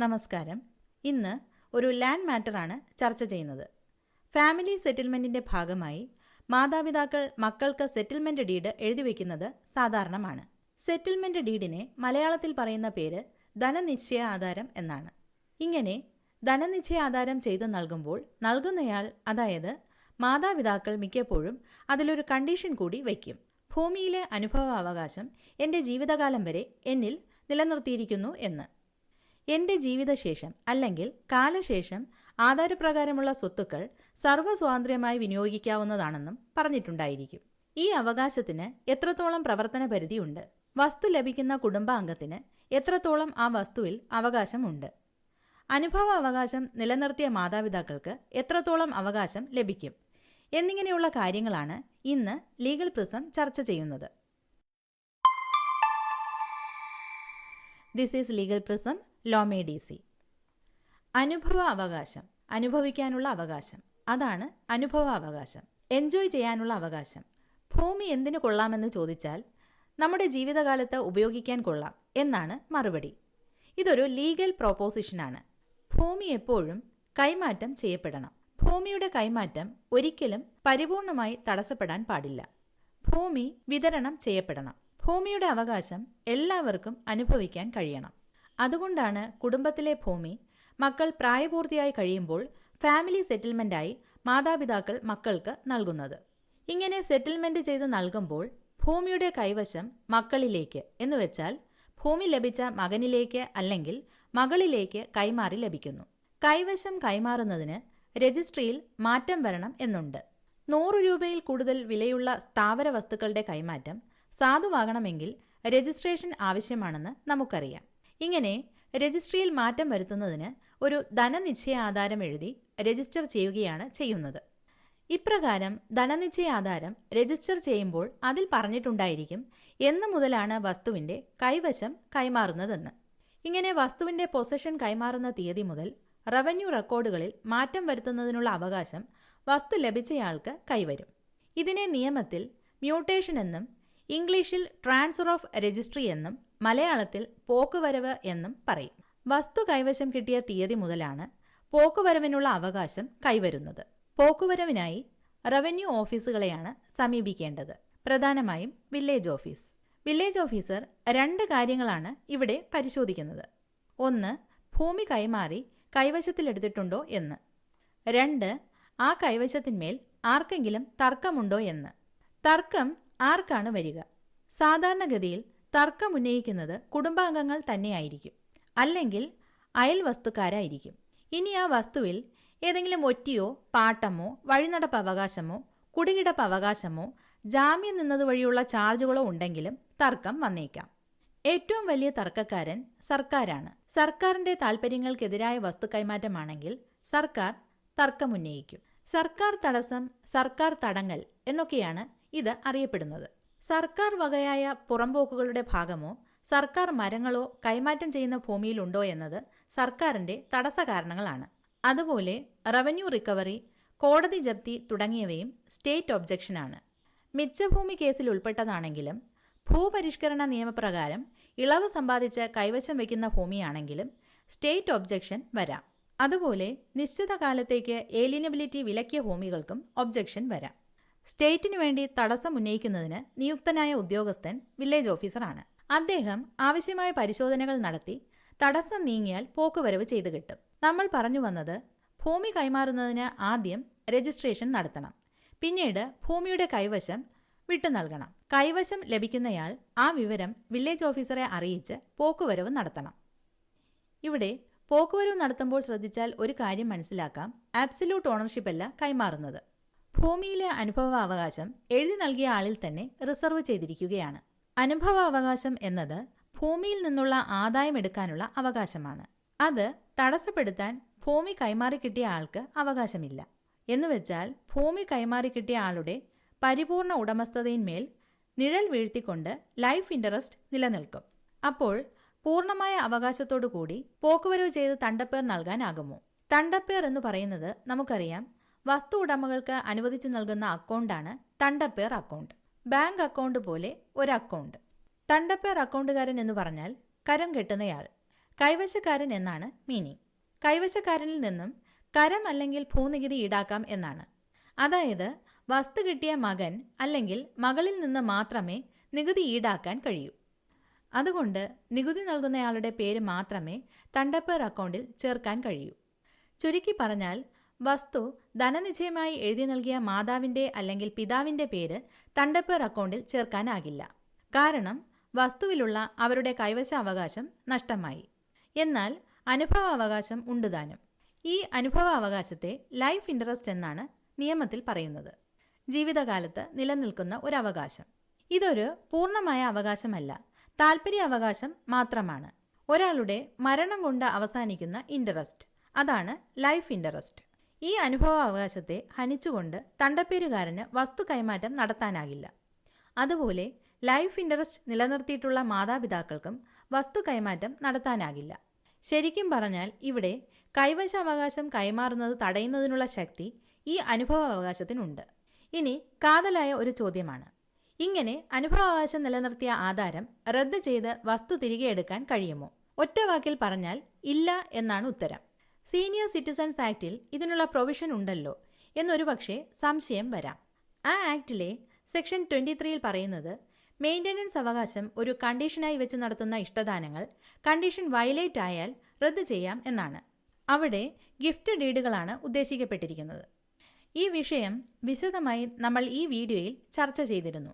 നമസ്കാരം. ഇന്ന് ഒരു ലാൻഡ് മാറ്ററാണ് ചർച്ച ചെയ്യുന്നത്. ഫാമിലി സെറ്റിൽമെന്റിന്റെ ഭാഗമായി മാതാപിതാക്കൾ മക്കൾക്ക് സെറ്റിൽമെന്റ് ഡീഡ് എഴുതിവെക്കുന്നത് സാധാരണമാണ്. സെറ്റിൽമെന്റ് ഡീഡിനെ മലയാളത്തിൽ പറയുന്ന പേര് ധനനിശ്ചയ ആധാരം എന്നാണ്. ഇങ്ങനെ ധനനിശ്ചയ ആധാരം ചെയ്ത് നൽകുമ്പോൾ നൽകുന്നയാൾ അതായത് മാതാപിതാക്കൾ മിക്കപ്പോഴും അതിലൊരു കണ്ടീഷൻ കൂടി വയ്ക്കും. ഭൂമിയിലെ അനുഭവാവകാശം എന്റെ ജീവിതകാലം വരെ എന്നിൽ നിലനിർത്തിയിരിക്കുന്നു എന്ന്. എന്റെ ജീവിതശേഷം അല്ലെങ്കിൽ കാലശേഷം ആധാരപ്രകാരമുള്ള സ്വത്തുക്കൾ സർവസ്വാതന്ത്ര്യമായി വിനിയോഗിക്കാവുന്നതാണെന്നും പറഞ്ഞിട്ടുണ്ടായിരിക്കും. ഈ അവകാശത്തിന് എത്രത്തോളം പ്രവർത്തന പരിധിയുണ്ട്? വസ്തു ലഭിക്കുന്ന കുടുംബാംഗത്തിന് എത്രത്തോളം ആ വസ്തുവിൽ അവകാശമുണ്ട്? അനുഭവ അവകാശം നിലനിർത്തിയ മാതാപിതാക്കൾക്ക് എത്രത്തോളം അവകാശം ലഭിക്കും? എന്നിങ്ങനെയുള്ള കാര്യങ്ങളാണ് ഇന്ന് ലീഗൽ പ്രിസം ചർച്ച ചെയ്യുന്നത്. ദിസ് ഈസ് ലീഗൽ പ്രിസം ലോമേ ഡി സി. അനുഭവ അവകാശം അനുഭവിക്കാനുള്ള അവകാശം. അതാണ് അനുഭവ അവകാശം എൻജോയ് ചെയ്യാനുള്ള അവകാശം. ഭൂമി എന്തിനു കൊള്ളാമെന്ന് ചോദിച്ചാൽ നമ്മുടെ ജീവിതകാലത്ത് ഉപയോഗിക്കാൻ കൊള്ളാം എന്നാണ് മറുപടി. ഇതൊരു ലീഗൽ പ്രോപ്പോസിഷനാണ്. ഭൂമി എപ്പോഴും കൈമാറ്റം ചെയ്യപ്പെടണം. ഭൂമിയുടെ കൈമാറ്റം ഒരിക്കലും പരിപൂർണമായി തടസ്സപ്പെടാൻ പാടില്ല. ഭൂമി വിതരണം ചെയ്യപ്പെടണം. ഭൂമിയുടെ അവകാശം എല്ലാവർക്കും അനുഭവിക്കാൻ കഴിയണം. അതുകൊണ്ടാണ് കുടുംബത്തിലെ ഭൂമി മക്കൾ പ്രായപൂർത്തിയായി കഴിയുമ്പോൾ ഫാമിലി സെറ്റിൽമെന്റായി മാതാപിതാക്കൾ മക്കൾക്ക് നൽകുന്നത്. ഇങ്ങനെ സെറ്റിൽമെന്റ് ചെയ്ത് നൽകുമ്പോൾ ഭൂമിയുടെ കൈവശം മക്കളിലേക്ക് എന്ന് വെച്ചാൽ ഭൂമി ലഭിച്ച മകനിലേക്ക് അല്ലെങ്കിൽ മകളിലേക്ക് കൈമാറി ലഭിക്കുന്നു. കൈവശം കൈമാറുന്നതിന് രജിസ്ട്രിയിൽ മാറ്റം വരണം എന്നുണ്ട്. നൂറ് രൂപയിൽ കൂടുതൽ വിലയുള്ള സ്ഥാവര വസ്തുക്കളുടെ കൈമാറ്റം സാധുവാകണമെങ്കിൽ രജിസ്ട്രേഷൻ ആവശ്യമാണെന്ന് നമുക്കറിയാം. ഇങ്ങനെ രജിസ്ട്രിയിൽ മാറ്റം വരുത്തുന്നതിന് ഒരു ധനനിശ്ചയ ആധാരം എഴുതി രജിസ്റ്റർ ചെയ്യുകയാണ് ചെയ്യുന്നത്. ഇപ്രകാരം ധനനിശ്ചയ ആധാരം രജിസ്റ്റർ ചെയ്യുമ്പോൾ അതിൽ പറഞ്ഞിട്ടുണ്ടായിരിക്കും എന്ന് മുതലാണ് വസ്തുവിന്റെ കൈവശം കൈമാറുന്നതെന്ന്. ഇങ്ങനെ വസ്തുവിന്റെ പൊസഷൻ കൈമാറുന്ന തീയതി മുതൽ റവന്യൂ റെക്കോർഡുകളിൽ മാറ്റം വരുത്തുന്നതിനുള്ള അവകാശം വസ്തു ലഭിച്ചയാൾക്ക് കൈവരും. ഇതിനെ നിയമത്തിൽ മ്യൂട്ടേഷൻ എന്നും ഇംഗ്ലീഷിൽ ട്രാൻസ്ഫർ ഓഫ് രജിസ്ട്രി എന്നും മലയാളത്തിൽ പോക്കുവരവ് എന്നും പറയും. വസ്തു കൈവശം കിട്ടിയ തീയതി മുതലാണ് പോക്കുവരവിനുള്ള അവകാശം കൈവരുന്നത്. പോക്കുവരവിനായി റവന്യൂ ഓഫീസുകളെയാണ് സമീപിക്കേണ്ടത്. പ്രധാനമായും വില്ലേജ് ഓഫീസ്. വില്ലേജ് ഓഫീസർ രണ്ട് കാര്യങ്ങളാണ് ഇവിടെ പരിശോധിക്കുന്നത്. ഒന്ന് ഭൂമി കൈമാറി കൈവശത്തിലെടുത്തിട്ടുണ്ടോ എന്ന്. രണ്ട് ആ കൈവശത്തിന്മേൽ ആർക്കെങ്കിലും തർക്കമുണ്ടോ എന്ന്. തർക്കം ആർക്കാണ് വരിക? സാധാരണഗതിയിൽ തർക്കമുന്നയിക്കുന്നത് കുടുംബാംഗങ്ങൾ തന്നെയായിരിക്കും. അല്ലെങ്കിൽ അയൽവസ്തുക്കാരായിരിക്കും ഇനി ആ വസ്തുവിൽ ഏതെങ്കിലും ഒറ്റിയോ പാട്ടമോ വഴിനടപ്പ് അവകാശമോ കുടികിടപ്പ് അവകാശമോ ജാമ്യം നിന്നതുവഴിയുള്ള ചാർജുകളോ ഉണ്ടെങ്കിലും തർക്കം വന്നേക്കാം. ഏറ്റവും വലിയ തർക്കക്കാരൻ സർക്കാരാണ്. സർക്കാരിന്റെ താൽപ്പര്യങ്ങൾക്കെതിരായ വസ്തു കൈമാറ്റമാണെങ്കിൽ സർക്കാർ തർക്കമുന്നയിക്കും സർക്കാർ തടസ്സം സർക്കാർ തടങ്ങൽ എന്നൊക്കെയാണ് ഇത് അറിയപ്പെടുന്നത്. സർക്കാർ വകയായ പുറമ്പോക്കുകളുടെ ഭാഗമോ സർക്കാർ മരങ്ങളോ കൈമാറ്റം ചെയ്യുന്ന ഭൂമിയിലുണ്ടോ എന്നത് സർക്കാരിന്റെ തടസ്സ കാരണങ്ങളാണ് അതുപോലെ റവന്യൂ റിക്കവറി കോടതി ജപ്തി തുടങ്ങിയവയും സ്റ്റേറ്റ് ഒബ്ജക്ഷനാണ്. മിച്ചഭൂമി കേസിൽ ഉൾപ്പെട്ടതാണെങ്കിലും ഭൂപരിഷ്കരണ നിയമപ്രകാരം ഇളവ് സമ്പാദിച്ച് കൈവശം വയ്ക്കുന്ന ഭൂമിയാണെങ്കിലും സ്റ്റേറ്റ് ഒബ്ജക്ഷൻ വരാം. അതുപോലെ നിശ്ചിത കാലത്തേക്ക് ഏലിയനബിലിറ്റി വിലക്കിയ ഭൂമികൾക്കും ഒബ്ജക്ഷൻ വരാം. സ്റ്റേറ്റിനു വേണ്ടി തടസ്സം ഉന്നയിക്കുന്നതിന് നിയുക്തനായ ഉദ്യോഗസ്ഥൻ വില്ലേജ് ഓഫീസറാണ്. അദ്ദേഹം ആവശ്യമായ പരിശോധനകൾ നടത്തി തടസ്സം നീങ്ങിയാൽ പോക്കുവരവ് ചെയ്തു കിട്ടും. നമ്മൾ പറഞ്ഞു വന്നത് ഭൂമി കൈമാറുന്നതിന് ആദ്യം രജിസ്ട്രേഷൻ നടത്തണം. പിന്നീട് ഭൂമിയുടെ കൈവശം വിട്ടു നൽകണം. കൈവശം ലഭിക്കുന്നയാൾ ആ വിവരം വില്ലേജ് ഓഫീസറെ അറിയിച്ച് പോക്കുവരവ് നടത്തണം. ഇവിടെ പോക്കുവരവ് നടത്തുമ്പോൾ ശ്രദ്ധിച്ചാൽ ഒരു കാര്യം മനസ്സിലാക്കാം. ആബ്സല്യൂട്ട് ഓണർഷിപ്പ് അല്ല കൈമാറുന്നത്. ഭൂമിയിലെ അനുഭവാവകാശം എഴുതി നൽകിയ ആളിൽ തന്നെ റിസർവ് ചെയ്തിരിക്കുകയാണ്. അനുഭവാവകാശം എന്നത് ഭൂമിയിൽ നിന്നുള്ള ആദായം എടുക്കാനുള്ള അവകാശമാണ്. അത് തടസ്സപ്പെടുത്താൻ ഭൂമി കൈമാറി കിട്ടിയ ആൾക്ക് അവകാശമില്ല. എന്നുവെച്ചാൽ ഭൂമി കൈമാറി കിട്ടിയ ആളുടെ പരിപൂർണ ഉടമസ്ഥതയിന്മേൽ നിഴൽ വീഴ്ത്തിക്കൊണ്ട് ലൈഫ് ഇൻട്രസ്റ്റ് നിലനിൽക്കും. അപ്പോൾ പൂർണമായ അവകാശത്തോടു കൂടി പോക്കുവരവ് ചെയ്ത് തണ്ടപ്പേർ നൽകാനാകുമോ? തണ്ടപ്പേർ എന്ന് പറയുന്നത് നമുക്കറിയാം വസ്തു ഉടമകൾക്ക് അനുവദിച്ചു നൽകുന്ന അക്കൗണ്ടാണ് തണ്ടപ്പേർ അക്കൗണ്ട്. ബാങ്ക് അക്കൗണ്ട് പോലെ ഒരു അക്കൗണ്ട്. തണ്ടപ്പേർ അക്കൗണ്ടുകാരൻ എന്ന് പറഞ്ഞാൽ കരം കെട്ടുന്നയാൾ. കൈവശക്കാരൻ എന്നാണ് മീനിങ് കൈവശക്കാരനിൽ നിന്നും കരം അല്ലെങ്കിൽ ഭൂനികുതി ഈടാക്കാം എന്നാണ്. അതായത് വസ്തു കിട്ടിയ മകൻ അല്ലെങ്കിൽ മകളിൽ നിന്ന് മാത്രമേ നികുതി ഈടാക്കാൻ കഴിയൂ. അതുകൊണ്ട് നികുതി നൽകുന്നയാളുടെ പേര് മാത്രമേ തണ്ടപ്പേർ അക്കൗണ്ടിൽ ചേർക്കാൻ കഴിയൂ. ചുരുക്കി പറഞ്ഞാൽ വസ്തു ധനനിശ്ചയമായി എഴുതി നൽകിയ മാതാവിന്റെ അല്ലെങ്കിൽ പിതാവിന്റെ പേര് തണ്ടപ്പേർ അക്കൗണ്ടിൽ ചേർക്കാനാകില്ല. കാരണം വസ്തുവിലുള്ള അവരുടെ കൈവശാവകാശം നഷ്ടമായി. എന്നാൽ അനുഭവാവകാശം ഉണ്ടുതാനും ഈ അനുഭവാവകാശത്തെ ലൈഫ് ഇൻട്രസ്റ്റ് എന്നാണ് നിയമത്തിൽ പറയുന്നത്. ജീവിതകാലത്ത് നിലനിൽക്കുന്ന ഒരു അവകാശം ഇതൊരു പൂർണമായ അവകാശമല്ല. താൽപ്പര്യ അവകാശം മാത്രമാണ്. ഒരാളുടെ മരണം കൊണ്ട് അവസാനിക്കുന്ന ഇൻട്രസ്റ്റ്. അതാണ് ലൈഫ് ഇൻട്രസ്റ്റ്. ഈ അനുഭവാവകാശത്തെ ഹനിച്ചുകൊണ്ട് തണ്ടപ്പേരുകാരന് വസ്തു കൈമാറ്റം നടത്താനാകില്ല. അതുപോലെ ലൈഫ് ഇൻട്രസ്റ്റ് നിലനിർത്തിയിട്ടുള്ള മാതാപിതാക്കൾക്കും വസ്തു കൈമാറ്റം നടത്താനാകില്ല. ശരിക്കും പറഞ്ഞാൽ ഇവിടെ കൈവശാവകാശം കൈമാറുന്നത് തടയുന്നതിനുള്ള ശക്തി ഈ അനുഭവാവകാശത്തിനുണ്ട്. ഇനി കാതലായ ഒരു ചോദ്യമാണ്. ഇങ്ങനെ അനുഭവാവകാശം നിലനിർത്തിയ ആധാരം റദ്ദ് ചെയ്ത് വസ്തു തിരികെ എടുക്കാൻ കഴിയുമോ? ഒറ്റ വാക്കിൽ പറഞ്ഞാൽ ഇല്ല എന്നാണ് ഉത്തരം. സീനിയർ സിറ്റിസൺസ് ആക്ടിൽ ഇതിനുള്ള പ്രൊവിഷൻ ഉണ്ടല്ലോ. എന്നൊരു പക്ഷേ സംശയം വരാം. ആ ആക്ടിലെ സെക്ഷൻ ട്വന്റി ത്രീയിൽ പറയുന്നത് മെയിന്റനൻസ് അവകാശം ഒരു കണ്ടീഷനായി വെച്ച് നടത്തുന്ന ഇഷ്ടദാനങ്ങൾ കണ്ടീഷൻ വയലേറ്റ് ആയാൽ റദ്ദ് ചെയ്യാം എന്നാണ്. അവിടെ ഗിഫ്റ്റ് ഡീഡുകളാണ് ഉദ്ദേശിക്കപ്പെട്ടിരിക്കുന്നത്. ഈ വിഷയം വിശദമായി നമ്മൾ ഈ വീഡിയോയിൽ ചർച്ച ചെയ്തിരുന്നു.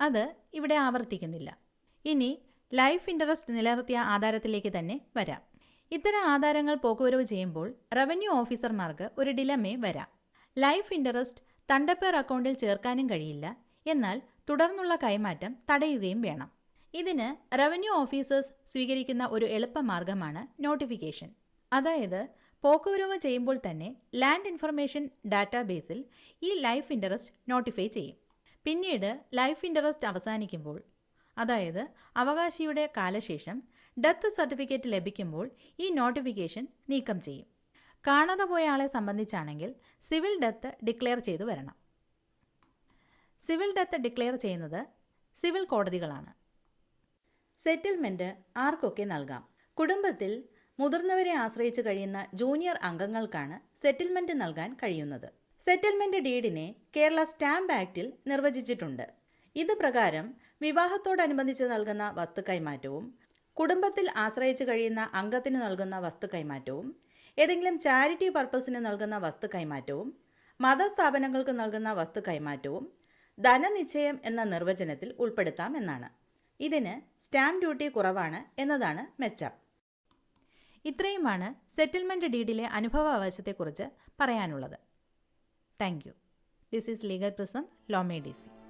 അത് ഇവിടെ ആവർത്തിക്കുന്നില്ല. ഇനി ലൈഫ് ഇൻട്രസ്റ്റ് നിലനിർത്തിയ ആധാരത്തിലേക്ക് തന്നെ വരാം. ഇത്തരം ആധാരങ്ങൾ പോക്കുവരവ് ചെയ്യുമ്പോൾ റവന്യൂ ഓഫീസർമാർക്ക് ഒരു ഡിലമേ വരാം. ലൈഫ് ഇൻട്രസ്റ്റ് തണ്ടപ്പേർ അക്കൗണ്ടിൽ ചേർക്കാനും കഴിയില്ല. എന്നാൽ തുടർന്നുള്ള കൈമാറ്റം തടയുകയും വേണം. ഇതിന് റവന്യൂ ഓഫീസേഴ്സ് സ്വീകരിക്കുന്ന ഒരു എളുപ്പമാർഗമാണ് നോട്ടിഫിക്കേഷൻ അതായത് പോക്കുവരവ് ചെയ്യുമ്പോൾ തന്നെ ലാൻഡ് ഇൻഫർമേഷൻ ഡാറ്റാബേസിൽ ഈ ലൈഫ് ഇൻട്രസ്റ്റ് നോട്ടിഫൈ ചെയ്യും. പിന്നീട് ലൈഫ് ഇൻട്രസ്റ്റ് അവസാനിക്കുമ്പോൾ അതായത് അവകാശിയുടെ കാലശേഷം ഡെത്ത് സർട്ടിഫിക്കറ്റ് ലഭിക്കുമ്പോൾ ഈ നോട്ടിഫിക്കേഷൻ നീക്കം ചെയ്യും. കാണാതെ പോയ ആളെ സംബന്ധിച്ചാണെങ്കിൽ സിവിൽ ഡെത്ത് ഡിക്ലെയർ ചെയ്തു വരണം. സിവിൽ ഡെത്ത് ഡിക്ലെയർ ചെയ്യുന്നത് സിവിൽ കോടതികളാണ്. സെറ്റിൽമെന്റ് ആർക്കൊക്കെ നൽകാം? കുടുംബത്തിൽ മുതിർന്നവരെ ആശ്രയിച്ച് കഴിയുന്ന ജൂനിയർ അംഗങ്ങൾക്കാണ് സെറ്റിൽമെന്റ് നൽകാൻ കഴിയുന്നത്. സെറ്റിൽമെന്റ് ഡീഡിനെ കേരള സ്റ്റാമ്പ് ആക്ടിൽ നിർവചിച്ചിട്ടുണ്ട്. ഇത് പ്രകാരം വിവാഹത്തോടനുബന്ധിച്ച് നൽകുന്ന വസ്തു കൈമാറ്റവും കുടുംബത്തിൽ ആശ്രയിച്ചു കഴിയുന്ന അംഗത്തിന് നൽകുന്ന വസ്തു കൈമാറ്റവും ഏതെങ്കിലും ചാരിറ്റി പർപ്പസിന് നൽകുന്ന വസ്തു കൈമാറ്റവും മതസ്ഥാപനങ്ങൾക്ക് നൽകുന്ന വസ്തു കൈമാറ്റവും ധനനിശ്ചയം എന്ന നിർവചനത്തിൽ ഉൾപ്പെടുത്താം എന്നാണ്. ഇതിന് സ്റ്റാമ്പ് ഡ്യൂട്ടി കുറവാണ് എന്നതാണ് മെച്ചം. ഇത്രയുമാണ് സെറ്റിൽമെന്റ് ഡീഡിലെ അനുഭവാവകാശത്തെക്കുറിച്ച് പറയാനുള്ളത്. Thank you. This is legal prism ലോമേ D C.